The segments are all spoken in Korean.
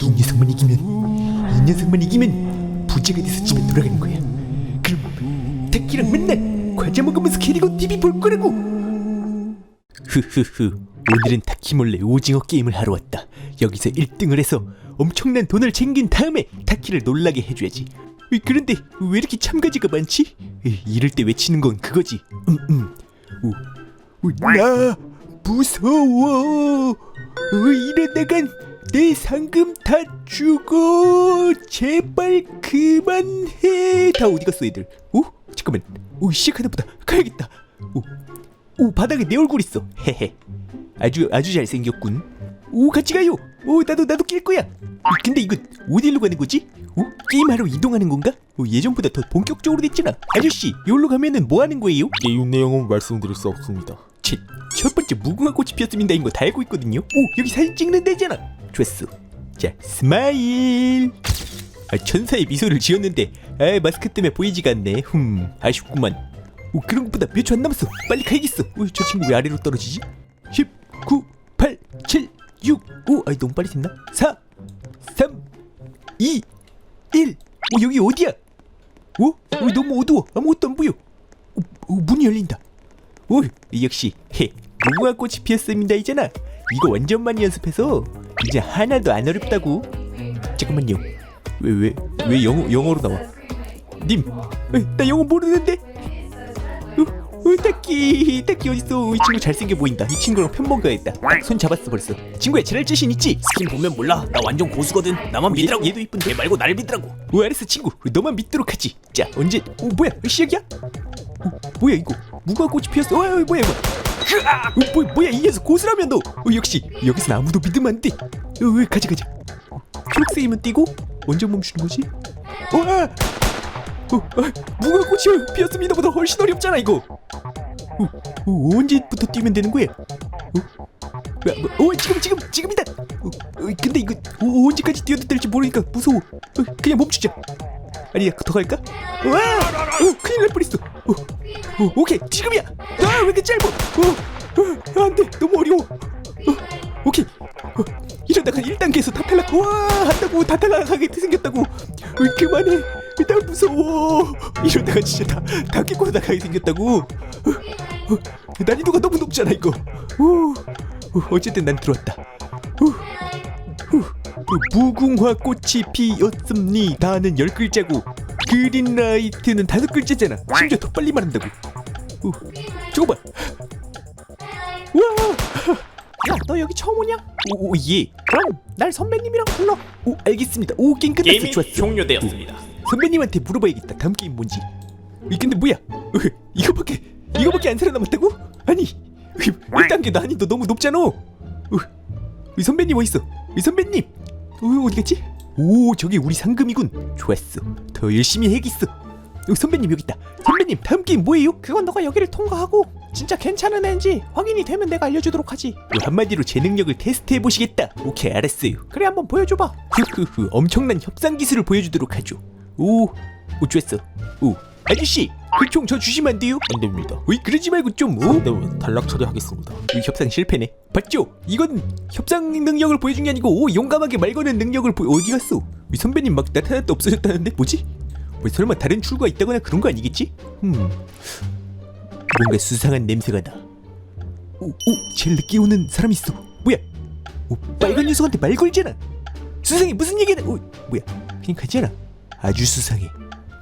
이 녀석만 이기면 이 녀석만 이기면 부자가 돼서 집에 돌아가는 거야. 그럼 타키랑 맨날 과자 먹으면서 캐리고 TV 볼 거라고. 흐흐흐. 오늘은 타키 몰래 오징어 게임을 하러 왔다. 여기서 1등을 해서 엄청난 돈을 챙긴 다음에 타키를 놀라게 해줘야지. 그런데 왜 이렇게 참가자가 많지? 이럴 때 외치는 건 그거지. 음음. 나 무서워. 어, 이러다간 내 상금 다 주고 제발 그만해. 다 어디 갔어 애들? 오 잠깐만. 오 시작하나 보다. 가야겠다. 오, 오 바닥에 내 얼굴 있어. 헤헤. 아주 아주 잘생겼군. 오 같이 가요. 오 나도 나도 낄 거야. 이, 근데 이거 어디로 가는 거지? 오 게임하러 이동하는 건가? 오, 예전보다 더 본격적으로 됐잖아. 아저씨 여기로 가면은 뭐 하는 거예요? 게임 내용은 말씀드릴 수 없습니다. 첫, 첫 번째 무궁화 꽃이 피었습니다인 거 다 알고 있거든요. 오 여기 사진 찍는 데잖아. 좋았어. 자 스마일. 아, 천사의 미소를 지었는데 아 마스크 때문에 보이지가 않네. 흠 아쉽구만. 오 그런 것보다 몇 초 안 남았어. 빨리 가야겠어. 오저 친구 왜 아래로 떨어지지? 10, 9, 8, 7, 6, 5. 아이 너무 빨리 됐나? 4, 3, 2, 1. 오 여기 어디야? 오? 오 너무 어두워. 아무것도 안 보여. 오, 오 문이 열린다. 오 역시 헤 무궁화 꽃이 피었습니다 이잖아 이거 완전 많이 연습해서 이제 하나도 안 어렵다고? 잠깐만요. 왜 왜 왜 영어 영어로 나와? 님나 영어 모르는데? 어, 어, 타키 타키 어딨어 이 친구 잘생겨 보인다. 이 친구랑 편먹 가야겠다. 딱손 잡았어 벌써. 친구야 지랄 자신 있지? 스킨 보면 몰라. 나 완전 고수거든. 나만 믿으라고. 얘, 도 이쁜데 얘 말고 날 믿으라고. 오 알았어 친구. 너만 믿도록 하지. 자 언제 오 뭐야? 시작이야? 어, 뭐야 이거? 무궁화 꽃이 피었어? 어, 어, 뭐야 이거 어, 뭐, 뭐야 이 녀석 고수라면 너 어, 역시 여기서 아무도 믿으면 안돼 어, 왜 가자 가자 어, 초록색이면 뛰고 언제 멈추는 거지 어, 아! 어, 아, 무궁화 꽃이 피었습니다보다 훨씬 어렵잖아 이거 어, 어, 언제부터 뛰면 되는 거야 어? 어, 어 지금 지금 지금이다. 어, 어, 근데 이거 어, 언제까지 뛰어도 될지 모르니까 무서워. 어, 그냥 멈추자. 아니 더 갈까? 와, 어, 큰일 날 뻔했어. 어, 어, 오케이 지금이야. 아왜 이렇게 짧아? 어, 어, 안돼 너무 어려워. 어, 오케이. 어, 이러다가 1단계에서 다 탈락. 와 한다고 다 탈락하게 생겼다고. 어, 그만해. 나 무서워. 이러다가 진짜 다다 깨고 나가게 생겼다고. 어, 어, 난이도가 너무 높잖아 이거. 후. 후, 어쨌든 난 들어왔다. 후, 무궁화 꽃이 피었습니다는 열 글자고 그린라이트는 다섯 글자잖아. 심지어 더 빨리 말한다고. 후, 저거 봐. 와, 야너 여기 처음 오냐? 오, 오 예. 그럼 날 선배님이랑 불러 오 알겠습니다. 오 게임 끝났어. 게임이 좋았어. 종료되었습니다 선배님한테 물어봐야겠다. 다음 게임 뭔지. 이 근데 뭐야? 으, 이거밖에 이거밖에 안 살아남았다고? 아니 1단계 난이도 너무 높잖아. 으, 이 선배님 어디 있어? 이 선배님 어, 어디 갔지? 오 저기 우리 상금이군. 좋았어. 더 열심히 해야겠어. 어, 선배님 여기 있다. 선배님 다음 게임 뭐예요? 그건 너가 여기를 통과하고 진짜 괜찮은 애인지 확인이 되면 내가 알려주도록 하지 어, 한마디로 제 능력을 테스트해 보시겠다. 오케이 알았어요. 그래 한번 보여줘봐 흐흐흐 엄청난 협상 기술을 보여주도록 하죠. 오, 오 좋았어. 오 아저씨 그총 저 주시면 안 돼요? 안 됩니다. 어이 그러지 말고 좀 오. 안 되면 탈락 처리하겠습니다. 이 협상 실패네. 봤죠? 이건 협상 능력을 보여준 게 아니고 오, 용감하게 말 거는 능력을 보여. 어디 갔어? 이 선배님 막 나타났다 없어졌다는데 뭐지? 뭐 설마 다른 출구가 있다거나 그런 거 아니겠지? 음. 뭔가 수상한 냄새가 나. 오, 오, 제일 늦게 오는 사람 있어. 뭐야? 오, 빨간 녀석한테 말 걸잖아. 수상해 무슨 얘기야? 오, 뭐야? 그냥 가잖아. 아주 수상해.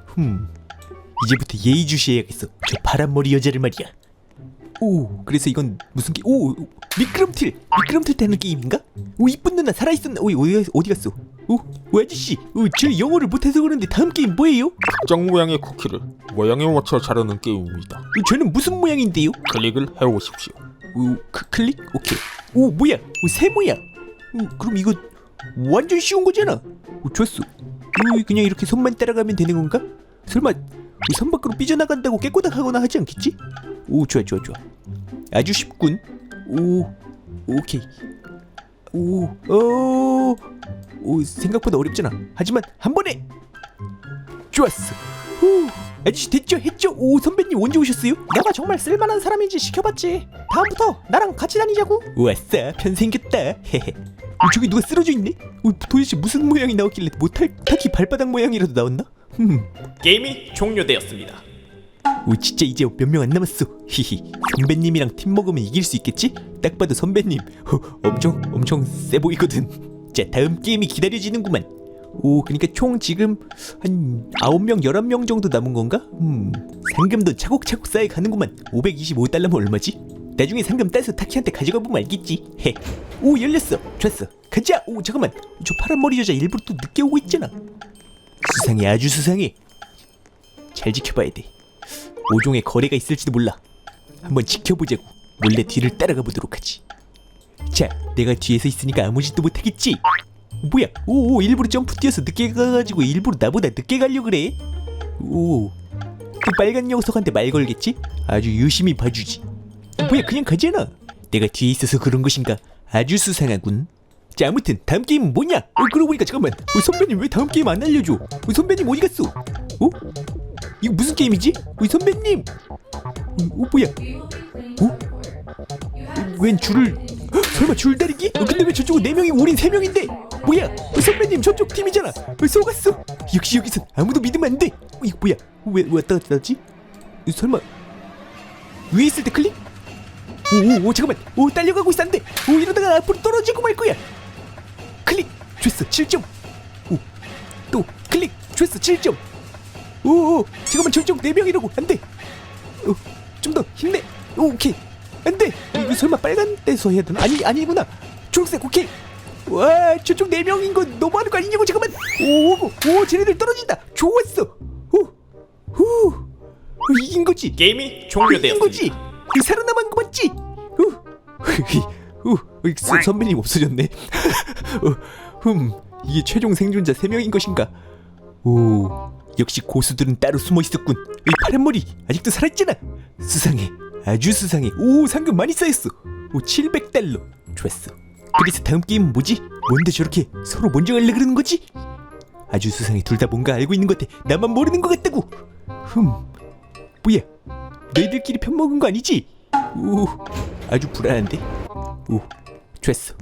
흠. 이제부터 예의주시해야겠어. 저 파란 머리 여자를 말이야. 오, 그래서 이건 무슨 게? 오, 오, 미끄럼틀, 미끄럼틀 타는 게임인가? 오, 이쁜 누나 살아 있었나? 오, 어디 어디 갔어? 오, 오 아저씨, 오, 저 영어를 못해서 그러는데 다음 게임 뭐예요? 특정 모양의 쿠키를 모양에 맞춰 자르는 게임입니다. 오, 저는 무슨 모양인데요? 클릭을 해오십시오. 오, 크, 클릭? 오케이. 오, 뭐야? 오, 세모야. 오, 그럼 이거 완전 쉬운 거잖아. 오, 좋았어. 오, 그냥 이렇게 손만 따라가면 되는 건가? 설마 이선 밖으로 삐져나간다고 깨꼬닥하거나 하지 않겠지? 오, 좋아, 좋아, 좋아. 아주 쉽군. 오, 오케이. 오, 어, 오, 생각보다 어렵잖아. 하지만 한 번에 좋았어. 후, 아저씨 됐죠? 했죠? 오, 선배님 언제 오셨어요? 너가 정말 쓸만한 사람인지 시켜봤지 다음부터 나랑 같이 다니자고 왔어 편 생겼다 헤헤 어, 저기 누가 쓰러져 있네? 어, 도대체 무슨 모양이 나왔길래 못할 타키 발바닥 모양이라도 나왔나? 흠. 게임이 종료되었습니다. 오 진짜 이제 몇 명 안 남았어. 히히. 선배님이랑 팀 먹으면 이길 수 있겠지? 딱 봐도 선배님. 어, 엄청 엄청 세 보이거든. 자 다음 게임이 기다려지는구만. 오 그러니까 총 지금 한 9명 11명 정도 남은 건가? 음 상금도 차곡차곡 쌓여 가는구만. 525달러면 얼마지? 나중에 상금 따서 타키한테 가져가 보면 알겠지. 헤오 열렸어. 좋았어. 가자. 오 잠깐만. 저 파란 머리 여자 일부러 또 늦게 오고 있잖아. 수상해 아주 수상해 잘 지켜봐야 돼 5종의 거래가 있을지도 몰라. 한번 지켜보자고. 몰래 뒤를 따라가 보도록 하지. 자, 내가 뒤에서 있으니까 아무 짓도 못하겠지. 뭐야? 오, 오, 일부러 점프 뛰어서 늦게 가가지고 일부러 나보다 늦게 가려 그래. 오, 그 빨간 녀석한테 말 걸겠지? 아주 유심히 봐주지. 뭐야, 그냥 가잖아. 내가 뒤에 있어서 그런 것인가? 아주 수상하군. 자, 아무튼 다음 게임은 뭐냐? 어, 그러고 보니까 잠깐만. 어, 선배님 왜 다음 게임 안 알려줘? 어, 선배님 어디 갔어? 어? 이거 무슨 게임이지? 우리 선배님. 어, 어 뭐야? 어? 웬 줄을? 헉, 설마 줄다리기? 어, 근데 왜 저쪽은 네 명이 우린 세 명인데? 뭐야? 어, 선배님 저쪽 팀이잖아. 왜 속았어? 역시 여기선 아무도 믿으면 안 돼. 어, 이거 뭐야? 어, 왜, 왜 왔다 갔다 하지? 어, 설마 위에 있을 때 클릭? 오오 오, 잠깐만. 오 딸려가고 있었는데. 오 이러다가 앞으로 떨어지고 말 거야. 클릭. 됐어 7점. 오또 클릭. 됐어 7점. 오오 잠깐만 저쪽 네 명이라고. 안돼. 좀더 힘내. 오, 오케이. 안돼. 이거 설마 빨간 데서 해야 되나? 아니 아니구나. 초록색 오케이. 와 저쪽 네 명인 거 너무하는 거 아니냐고 잠깐만. 오오 쟤네들 떨어진다. 좋았어. 오후. 이긴 거지? 게임이 이긴 종료되었습니다. 거지? 그 살아남은 거 맞지? 우, 우, 서, 선배님 없어졌네. 어, 흠. 이게 최종 생존자 세 명인 것인가? 오 역시 고수들은 따로 숨어 있었군. 이 파란 머리 아직도 살아있잖아 수상해. 아주 수상해. 오 상금 많이 쌓였어. 오 700달러. 좋았어. 그래서 다음 게임은 뭐지? 뭔데 저렇게 서로 먼저 갈래 그러는 거지? 아주 수상해. 둘 다 뭔가 알고 있는 것 같아. 나만 모르는 것 같다고. 흠. 뭐야? 너희들끼리 편먹은 거 아니지? 오 아주 불안한데? 오 좋았어.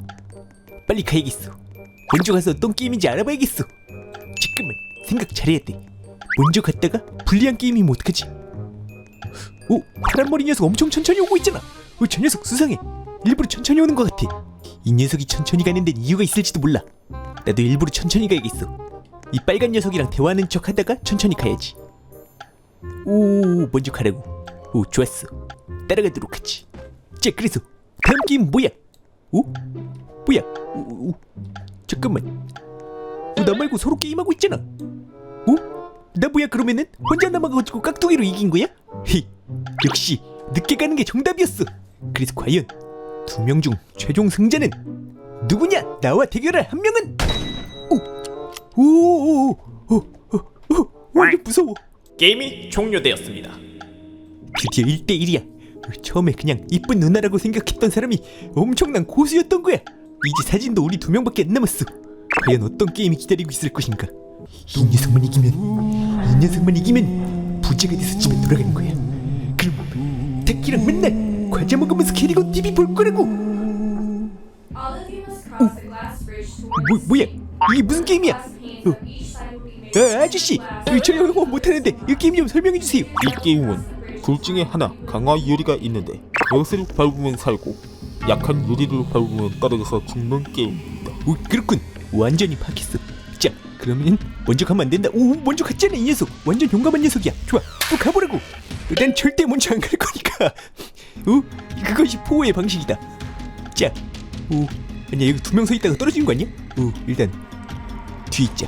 빨리 가야겠어. 먼저 가서 어떤 게임인지 알아봐야겠어. 잠깐만. 생각 잘해야 돼 먼저 갔다가 불리한 게임이면 어떡하지? 오 파란 머리 녀석 엄청 천천히 오고 있잖아. 어, 저 녀석 수상해. 일부러 천천히 오는 것 같아. 이 녀석이 천천히 가는 데는 이유가 있을지도 몰라. 나도 일부러 천천히 가야겠어. 이 빨간 녀석이랑 대화하는 척 하다가 천천히 가야지. 오 먼저 가라고. 오 좋았어. 따라가도록 하지. 자 그래서 다음 게임은 뭐야? 오? 뭐야? 오, 오, 잠깐만. 어, 나 말고 서로 게임하고 있잖아. 어? 나 뭐야 그러면은? 혼자 남아가지고 깍두기로 이긴 거야? 히 역시 늦게 가는 게 정답이었어. 그래서 과연 두 명 중 최종 승자는 누구냐? 나와 대결할 한 명은? 오오오오오오 완전 무서워. 게임이 종료되었습니다. 드디어 1대1이야. 처음에 그냥 이쁜 누나라고 생각했던 사람이 엄청난 고수였던 거야. 이제 사진도 우리 두 명밖에 안 남았어. 과연 어떤 게임이 기다리고 있을 것인가? 이 녀석만 이기면 이 녀석만 이기면 부자가 돼서 집에 돌아가는 거야 그럼 타키랑 맨날 과자 먹으면서 캐리고 TV 볼 거라고 bridge towards 뭐, 뭐야 이게 무슨 게임이야 made 아, 아저씨 저 영어 못하는데 이 게임 좀 설명해 주세요 이 게임은 둘 중에 하나 강화 유리가 있는데 그것을 밟으면 살고 약한 유리를 밟으면 떨어져서 죽는 게임입니다. 오, 그렇군. 완전히. 자, 그러면 먼저 가면 안 된다. 오, 먼저 갔잖아, 이 녀석. 완전 용감한 녀석이야. 좋아, 또 가보라고. 난 절대 먼저 안 갈 거니까. 어? 그것이 포호의 방식이다. 자, 오, 아니야 여기 두 명 서 있다가 떨어지는 거 아니야? 오, 일단 뒤 있자.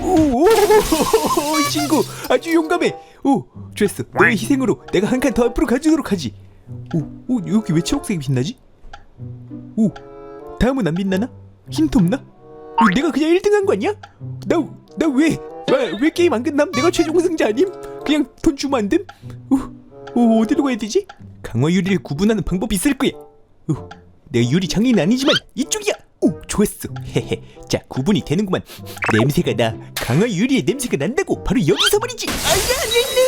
오, 오, 오, 이 친구 아주 용감해. 오, 좋았어. 너의 희생으로 내가 한 칸 더 앞으로 가주도록 하지. 오, 오, 여기 왜 초록색이 빛나지? 오, 다음은 안 빛나나? 힌트 없나? 어, 내가 그냥 1등 한 거 아니야? 나, 나 왜, 왜, 왜 게임 안 끝남? 내가 최종 승자 아님? 그냥 돈 주면 안 됨? 어, 어, 어디로 가야 되지? 강화 유리를 구분하는 방법이 있을 거야. 어, 내가 유리 장인은 아니지만 이쪽이야. 오, 좋았어. 헤헤. 자, 구분이 되는구만. 냄새가 나. 강화 유리의 냄새가 난다고. 바로 여기서 말이지. 아야, 네, 네.